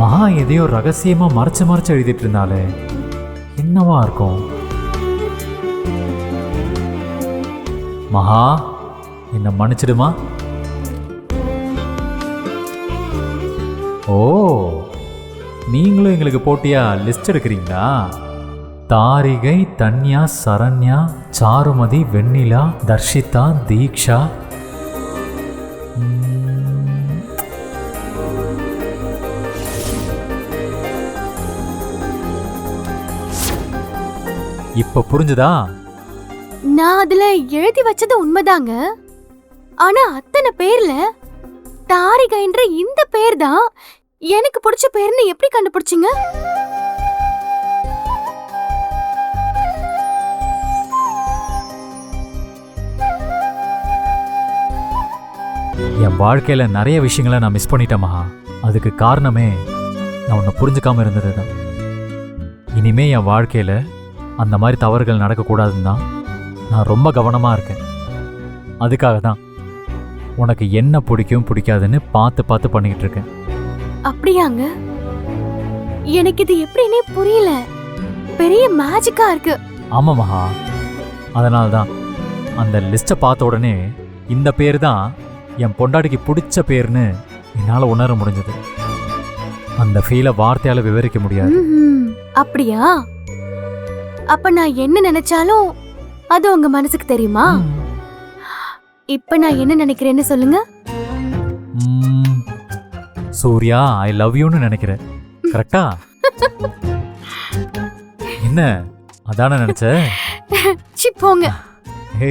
மகா எதையோ ரகசியமா மறைச்சு மறைச்சு எழுதிட்டு இருந்தாலே என்னவா இருக்கும்? மகா என்ன மன்னிச்சிடுமா? ஓ நீங்களும் எங்களுக்கு போட்டியா லிஸ்ட் எடுக்கிறீங்களா? தாரிகை தன்யா சரண்யா சாருமதி வெண்ணிலா தர்ஷிதா தீக்ஷா இப்ப புரிஞ்சுதா? நான் அதுல எழுதி வச்சது உண்மைதாங்க. ஆனா அத்தனை பேர்ல தாரிகைன்ற இந்த பேர் தான் எனக்கு பிடிச்ச பேர்னு எப்படி கண்டுபிடிச்சீங்க? என் வாழ்க்கையில நிறைய விஷயங்களை நான் மிஸ் பண்ணிட்டேன் மகா. அதுக்கு காரணமே நான் உன்னை புரிஞ்சுக்காம இருந்தது தான் இனிமே என் வாழ்க்கையில அந்த மாதிரி தவறுகள் நடக்கக்கூடாதுன்னு தான் நான் ரொம்ப கவனமா இருக்கேன். அதுக்காக தான் உனக்கு என்ன பிடிக்கும் பிடிக்காதுன்னு பார்த்து பார்த்து பண்ணிக்கிட்டு இருக்கேன். அப்படியாங்க? எனக்கு இது எப்படின்னே புரியல. பெரிய மேஜிக்கா இருக்கு. ஆமா மகா. அதனால தான் அந்த லிஸ்ட்டை பார்த்த உடனே இந்த பேர் தான் என் பொண்டாட்டிக்கு பிடிச்ச பேர்னு என்னால் உணர முடிஞ்சது. அந்த ஃபீலை வார்த்தையால விவரிக்க முடியாது. அப்படியா? அப்ப நான் என்ன நினைச்சாலும் அது உங்க மனசுக்கு தெரியுமா? இப்ப நான் என்ன நினைக்கிறேன்னு சொல்லுங்க. சூர்யா ஐ லவ் யூன்னு நினைக்கிறேன். கரெக்டா என்ன? அதானே நினைச்ச? சி போங்க. ஹே.